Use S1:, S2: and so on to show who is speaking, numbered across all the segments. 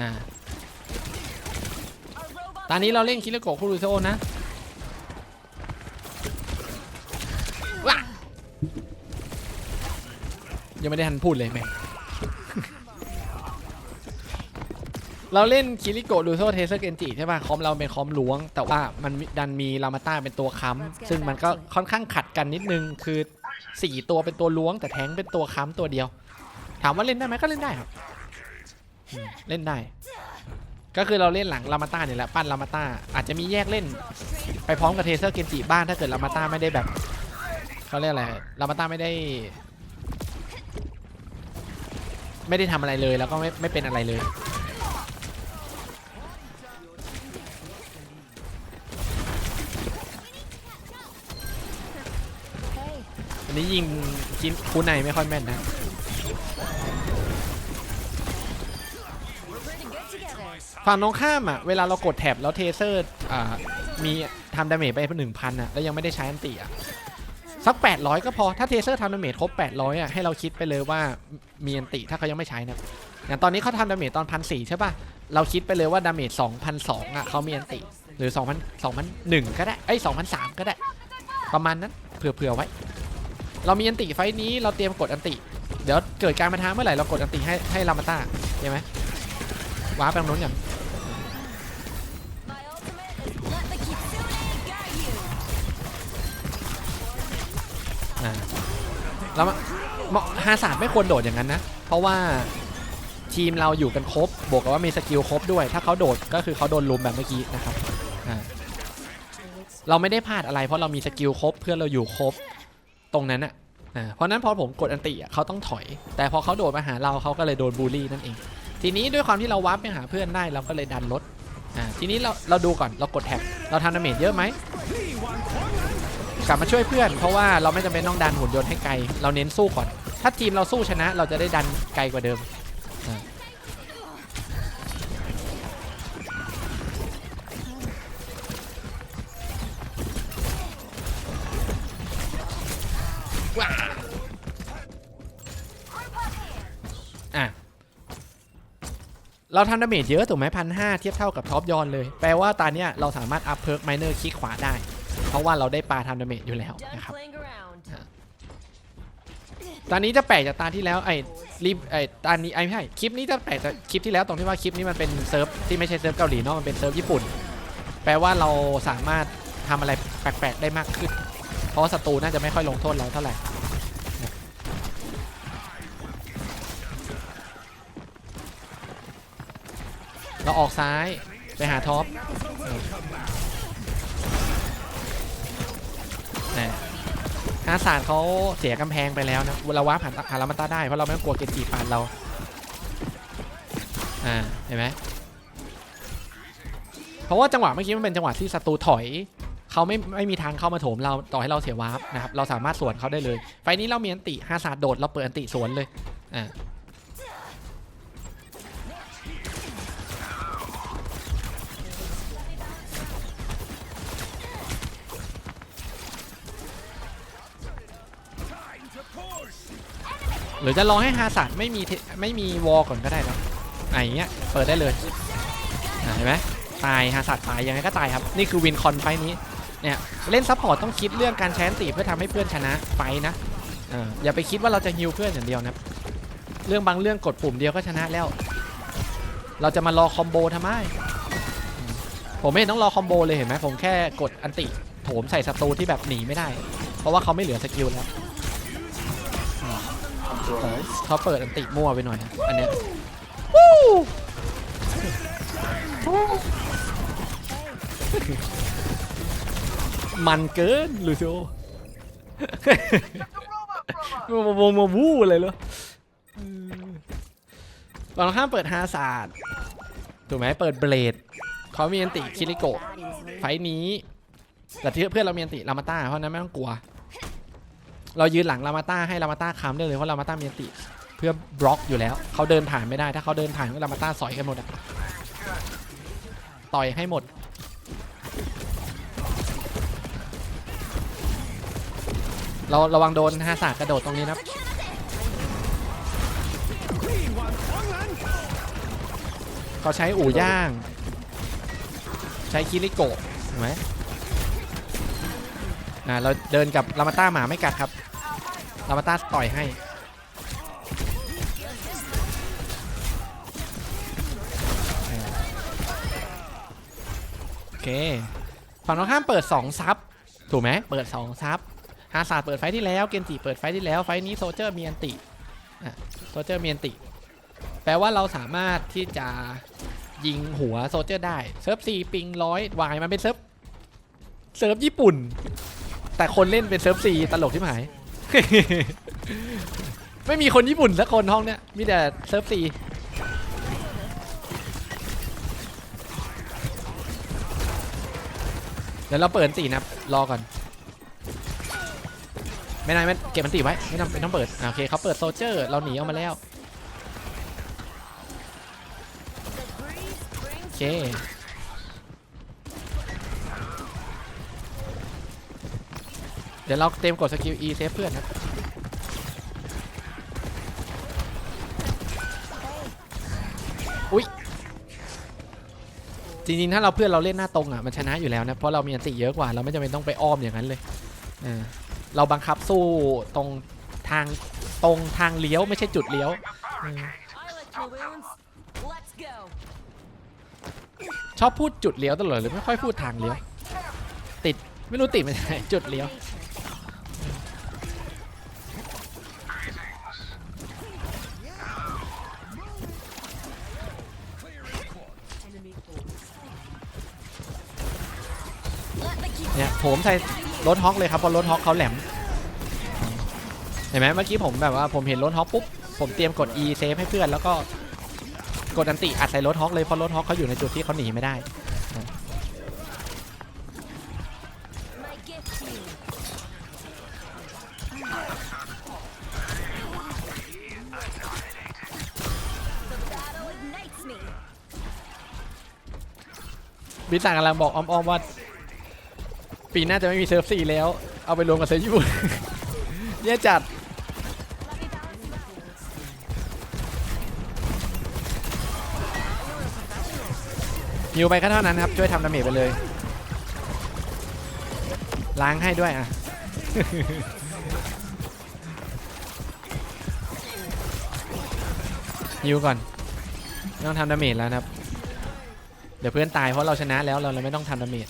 S1: อ่าตอนนี้เราเล่นคิริโกะคุรุโซนะว้ายังไม่ได้ทันพูดเลยแม่งเราเล่นคิริโกะดูโซเทเซอร์เกนจิใช่ป่ะ คอมเราเป็นคอมหลวง แต่ว่ามันดันมีรามาต้าเป็นตัวค้ำซึ่งมันก็ค่อนข้างขัดกันนิดนึง คือ 4 ตัวเป็นตัวล้วง แต่แทงเป็นตัวค้ำตัวเดียว ถามว่าเล่นได้ไหมก็เล่นได้ครับอืม เล่นได้ ก็คือเราเล่นหลังรามาต้าเนี่ยแหละปั้นรามาต้าอาจจะมีแยกเล่น ไปพร้อมกับเทเซอร์เกนจิบ้างถ้าเกิดรามาต้าไม่ได้แบบเขาเรียกอะไรรามาต้าไม่ได้ ไม่ได้ทำอะไรเลยแล้วก็ไม่ไม่เป็นอะไรเลยอันนี้ยิงชิ้นคูในไม่ค่อยแม่นนะ ฝั่งตรงข้ามอะเวลาเรากดแท็บแล้วเทเซอร์อ่ามีทำดาเมจไปหนึ่งพันอะแล้วยังไม่ได้ใช้อันติอะสัก 800 ก็พอถ้าเทเซอร์ทำดาเมจครบ 800 อะให้เราคิดไปเลยว่ามีอันติถ้าเขายังไม่ใช้นะอย่างตอนนี้เขาทำดาเมจตอนพันสี่ใช่ป่ะเราคิดไปเลยว่าดาเมจ2,002อะเขามีอันติหรือ2,000 2,001ก็ได้เอ้2,003ก็ได้ ประมาณนั้นเผื่อๆไว้ เรามีอันติไฟนี้เราเตรียมกดอันติ เดี๋ยวเกิดการมาท้าเมื่อไหร่เรากดอันติให้ให้รามาต้าใช่ไหมว้าไปตรงนู้นอย่ แล้วมาฮาศาสตร์ไม่ควรโดดอย่างนั้นนะ เพราะว่าทีมเราอยู่กันครบ บวกกับว่ามีสกิลครบด้วย ถ้าเขาโดดก็คือเขาโดนลุมแบบเมื่อกี้นะครับเราไม่ได้พลาดอะไรเพราะเรามีสกิลครบเพื่อนเราอยู่ครบตรงนั้นอะอ่าเพราะนั้นพอผมกดอันติอะเขาต้องถอย แต่พอเขาโดดมาหาเราเขาก็เลยโดนบูลลี่นั่นเอง ทีนี้ด้วยความที่เราวาร์ปไปหาเพื่อนได้เราก็เลยดันรถทีนี้เราเราดูก่อนเรากดแท็บเราทำดาเมจเยอะไหม กลับมาช่วยเพื่อน เพราะว่าเราไม่จำเป็นต้องดันหุ่นยนต์ให้ไกล เราเน้นสู้ก่อน ถ้าทีมเราสู้ชนะเราจะได้ดันไกลกว่าเดิมอะเราทำดาเมจเยอะถูกไหมพันห้าเทียบเท่ากับท็อปยอนเลย แปลว่าตอนเนี้ยเราสามารถอัพเพิร์กไมเนอร์คลิกขวาได้ ราะว่าเราได้ปลาทำดาเมจอยู่แล้ว
S2: Done
S1: นะครับ
S2: playing around.
S1: ตอนนี้จะแปลกจากตาที่แล้วไอ้รีบไอ้ตอนนี้ไอ้ไม่ใช่คลิปนี้จะแปลกจากคลิปที่แล้วตรงที่ว่าคลิปนี้มันเป็นเซิร์ฟที่ไม่ใช่เซิร์ฟเกาหลีเนาะมันเป็นเซิร์ฟญี่ปุ่น แปลว่าเราสามารถทำอะไรแปลกๆได้มากขึ้น เพราะว่าศัตรูน่าจะไม่ค่อยลงโทษเราเท่าไหร่เราออกซ้ายไปหาท็อป อาสาดเขาเสียกำแพงไปแล้วนะเราว่าผ่านผ่านรามาต้าได้เพราะเราไม่กลัวเกจิปานเรา อ่าเห็นไหมเพราะว่าจังหวะเมื่อกี้มันเป็นจังหวะที่ศัตรูถอยเขาไม่ไม่มีทางเข้ามาโถมเราต่อให้เราเสียวาร์ปนะครับเราสามารถสวนเขาได้เลย ไฟนี้เรามีอันติฮาซาดโดดเราเปิดอันติสวนเลยอ่า หรือจะรอให้ฮาสตร์ไม่มีไม่มีวอลก่อนก็ได้นะอะอย่างเงี้ยเปิดได้เลยเห็นไหมตายฮาสตร์ตายยังไงก็ตายครับ นี่คือวินคอนไฟนี้เนี่ยเล่นซัพพอร์ตต้องคิดเรื่องการแชนตีเพื่อทำให้เพื่อนชนะไฟนะอย่าไปคิดว่าเราจะฮิวเพื่อนอย่างเดียวนะเรื่องบางเรื่องกดปุ่มเดียวก็ชนะแล้ว เราจะมารอคอมโบทำไม ผมไม่เห็นต้องรอคอมโบเลยเห็นไหมผมแค่กดอันติโถมใส่ศัตรูที่แบบหนีไม่ได้ เพราะว่าเขาไม่เหลือสกิลแล้ว เขาเปิดอันติมั่วไปหน่อยนะอันเนี้ยมันเกินลูโซมามามาวู้อะไรเหรอตอนข้ามเปิดฮาศาสตร์ถูกไหมเปิดเบลดเขามีอันติคิริโกะไฟท์นี้ แต่ที่เพื่อนเรามีอันติรามาต้าเพราะฉะนั้นไม่ต้องกลัว เรายืนหลังรามาต้าให้รามาต้าค้ำได้เลยเพราะรามาต้ามีอติ เพื่อบล็อกอยู่แล้วเขาเดินผ่านไม่ได้ถ้าเขาเดินผ่านก็รามาต้าสอยกันหมดอะต่อยให้หมดเราระวังโดนฮาศากระโดดตรงนี้นะครับเขาใช้อู่ย่าง ใช้คิริโกะเห็นไหมอ่าเราเดินกับลามาต้าหมาไม่กัดครับ ลามาต้าต่อยให้ โอเค ฝั่งตรงข้ามเปิด 2 ซับ ถูกไหม เปิด 2 ซับ ฮาซาดเปิดไฟที่แล้ว เกนจิเปิดไฟที่แล้ว ไฟนี้โซเจอร์มีอันติโซเจอร์มีอันติ แปลว่าเราสามารถที่จะยิงหัวโซเจอร์ได้ เซิร์ฟซีปิงร้อยวายมันเป็นเซิร์ฟ เซิร์ฟญี่ปุ่น แต่คนเล่นเป็นเซิร์ฟซีตลกที่หาย ไม่มีคนญี่ปุ่นสักคนห้องเนี้ยมีแต่เซิร์ฟซีเดี๋ยวเราเปิดสีนะครับรอก่อนไม่นายไม่เก็บมันตีไว้ไม่ต้องไม่ต้องเปิดโอเคเขาเปิดโซเจอร์เราหนีออกมาแล้วโอเค เดี๋ยวเราเต็มกดสกิล E เซฟเพื่อนนะอุ๊ยจริงๆ ถ้าเราเพื่อนเราเล่นหน้าตรงอะมันชนะอยู่แล้วนะเพราะเรามีอันติเยอะกว่าเราไม่จำเป็นต้องไปอ้อมอย่างนั้นเลยเออเราบังคับสู้ตรงทางตรงทางเลี้ยวไม่ใช่จุดเลี้ยวเออชอบพูดจุดเลี้ยวตลอดเลยไม่ค่อยพูดทางเลี้ยว ติดไม่รู้ติดมันยังไงจุดเลี้ยว มใส่รถฮอกเลยครับเพราะรถฮอกเขาแหลมเห็นไหมเมื่อกี้ผมแบบว่าผมเห็นรถฮอกปุ๊บผมเตรียมกด E เซฟให้เพื่อนแล้วก็กดอันติอัดใส่รถฮอกเลยเพราะรถฮอกเขาอยู่ในจุดที่เขาหนีไม่ได้
S2: my gift to you. The battle ignites me.
S1: บิสั่งกำลังบอกอ้อมๆว่า ปีหน้าจะไม่มีเซิร์ฟสี่แล้ว เอาไปรวมกับเซิร์ฟญี่ปุ่นเนี่ยจัด ฮิวไปก็เท่านั้นครับ ช่วยทำดาเมจไปเลย ล้างให้ด้วยอะฮิวก่อนต้องทำดาเมจแล้วนะครับ เดี๋ยวเพื่อนตายเพราะเราชนะแล้วเราเลยไม่ต้องทำดาเมจ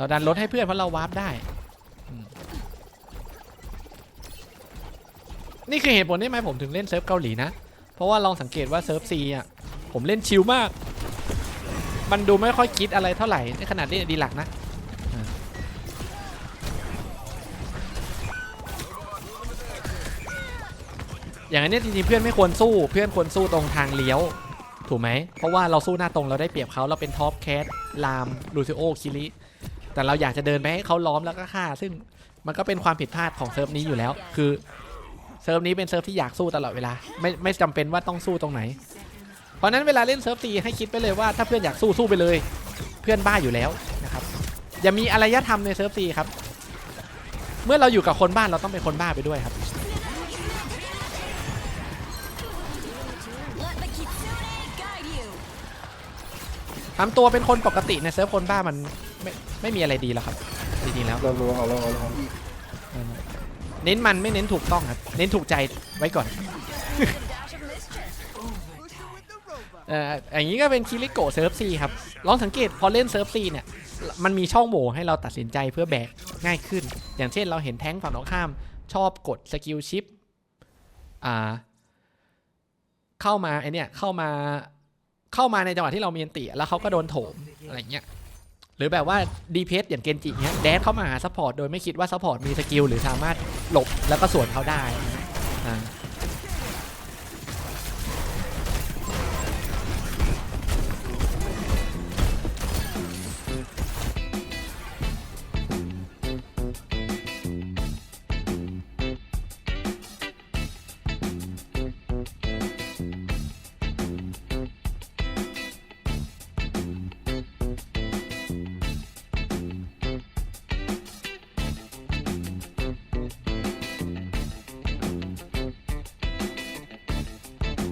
S1: เราดันลดให้เพื่อนเพราะเราวาร์ปได้ นี่คือเหตุผลที่ทำไมผมถึงเล่นเซิร์ฟเกาหลีนะ เพราะว่าลองสังเกตว่าเซิร์ฟซีอะผมเล่นชิลมาก มันดูไม่ค่อยคิดอะไรเท่าไหร่ในขนาดนี้ดีหลักนะอย่างนี้จริงๆเพื่อนไม่ควรสู้เพื่อนควรสู้ตรงทางเลี้ยว ถูกไหม เพราะว่าเราสู้หน้าตรงเราได้เปรียบเขาเราเป็นท็อปแคทลามลูซิโอคิริ แต่เราอยากจะเดินไปให้เขาล้อมแล้วก็ฆ่า ซึ่งมันก็เป็นความผิดพลาดของเซิร์ฟนี้อยู่แล้ว คือเซิร์ฟนี้เป็นเซิร์ฟที่อยากสู้ตลอดเวลา ไม่ไม่จำเป็นว่าต้องสู้ตรงไหน เพราะนั้นเวลาเล่นเซิร์ฟตีให้คิดไปเลยว่าถ้าเพื่อนอยากสู้สู้ไปเลย เพื่อนบ้าอยู่แล้วนะครับอย่ามีอารยธรรมในเซิร์ฟตีครับ เมื่อเราอยู่กับคนบ้านเราต้องเป็นคนบ้าไปด้วยครับทำตัวเป็นคนปกติในเซิร์ฟคนบ้ามัน ไม่ไม่มีอะไรดีหรอกครับจริงๆแล้ว
S3: เรารู้เอาเราเอาเรา
S1: เน้นมันไม่เน้นถูกต้องครับ เน้นถูกใจไว้ก่อน
S2: A dash of mischief.
S1: เอ่ออย่างนี้ก็เป็นคิริโกะเซิร์ฟซีครับ ลองสังเกตพอเล่นเซิร์ฟซีเนี่ย มันมีช่องโหว่ให้เราตัดสินใจเพื่อแบกง่ายขึ้น อย่างเช่นเราเห็นแท้งฝั่งตรงข้าม ชอบกดสกิลชิป อ่า เข้ามาไอเนี่ยเข้ามา เข้ามาในจังหวะที่เรามีอันติแล้วเขาก็โดนโถมอะไรเงี้ย หรือแบบว่าดีเพสอย่างเกนจิเนี้ยแดดเข้ามาหาซัพพอร์ตโดยไม่คิดว่าซัพพอร์ตมีสกิลหรือสามารถหลบแล้วก็สวนเขาได้อ่า